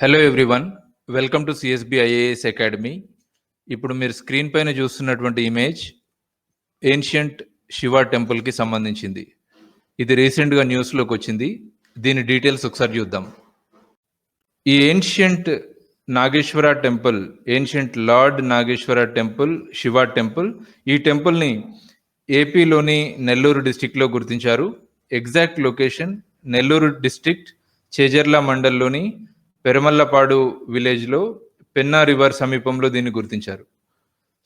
Hello everyone welcome to CSB IAS academy ఇప్పుడు మీరు screen పైన చూస్తున్నటువంటి ఇమేజ్ ఏన్షియంట్ శివ టెంపుల్కి సంబంధించింది. ఇది రీసెంట్గా న్యూస్లోకి వచ్చింది. దీని డీటెయిల్స్ ఒకసారి చూద్దాం. ఈ ancient Nageshwara temple ancient lord Nageshwara temple Shiva temple ఈ టెంపుల్ని ఏపీలోని నెల్లూరు డిస్టిక్లో గుర్తించారు. Exact location Nellore district Chejarla మండల్లోని Peramallapadu విలేజ్లో పెన్నా రివర్ సమీపంలో దీన్ని గుర్తించారు.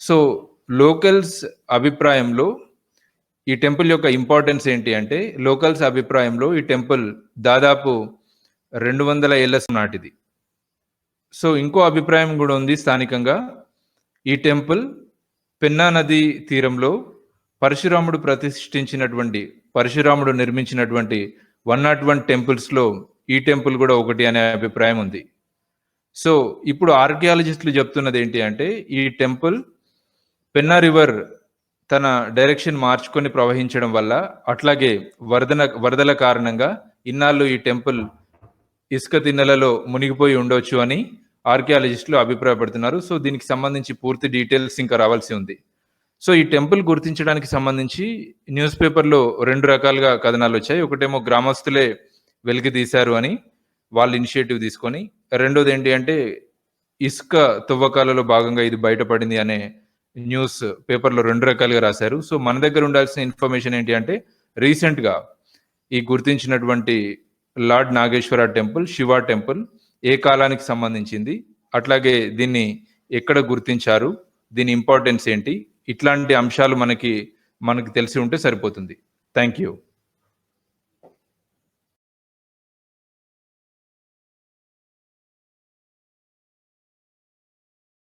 సో లోకల్స్ అభిప్రాయంలో ఈ టెంపుల్ యొక్క ఇంపార్టెన్స్ ఏంటి అంటే లోకల్స్ అభిప్రాయంలో ఈ టెంపుల్ దాదాపు రెండు వందల ఏళ్ళ నాటిది. సో ఇంకో అభిప్రాయం కూడా ఉంది స్థానికంగా. ఈ టెంపుల్ పెన్నా నది తీరంలో పరశురాముడు ప్రతిష్ఠించినటువంటి పరశురాముడు నిర్మించినటువంటి వన్ నాట్ వన్ టెంపుల్స్లో ఈ టెంపుల్ కూడా ఒకటి అనే అభిప్రాయం ఉంది. సో ఇప్పుడు ఆర్కియాలజిస్టులు చెప్తున్నది ఏంటి అంటే ఈ టెంపుల్ పెన్నా రివర్ తన డైరెక్షన్ మార్చుకొని ప్రవహించడం వల్ల అట్లాగే వరదన వరదల కారణంగా ఇన్నాళ్ళు ఈ టెంపుల్ ఇసుక తిన్నెలలో మునిగిపోయి ఉండొచ్చు అని ఆర్కియాలజిస్టులు అభిప్రాయపడుతున్నారు. సో దీనికి సంబంధించి పూర్తి డీటెయిల్స్ ఇంకా రావాల్సి ఉంది. సో ఈ టెంపుల్ గుర్తించడానికి సంబంధించి న్యూస్ పేపర్లో రెండు రకాలుగా కథనాలు వచ్చాయి. ఒకటేమో గ్రామస్తులే వెలికి తీశారు అని వాళ్ళు ఇనిషియేటివ్ తీసుకొని రెండోది ఏంటి అంటే ఇసుక తువ్వకాలలో భాగంగా ఇది బయటపడింది అనే న్యూస్ పేపర్లో రెండు రకాలుగా రాశారు. సో మన దగ్గర ఉండాల్సిన ఇన్ఫర్మేషన్ ఏంటి అంటే రీసెంట్గా ఈ గుర్తించినటువంటి lord Nageshwara temple Shiva temple ఏ కాలానికి సంబంధించింది అట్లాగే దీన్ని ఎక్కడ గుర్తించారు దీని ఇంపార్టెన్స్ ఏంటి ఇట్లాంటి అంశాలు మనకి మనకి తెలిసి ఉంటే సరిపోతుంది. Thank you.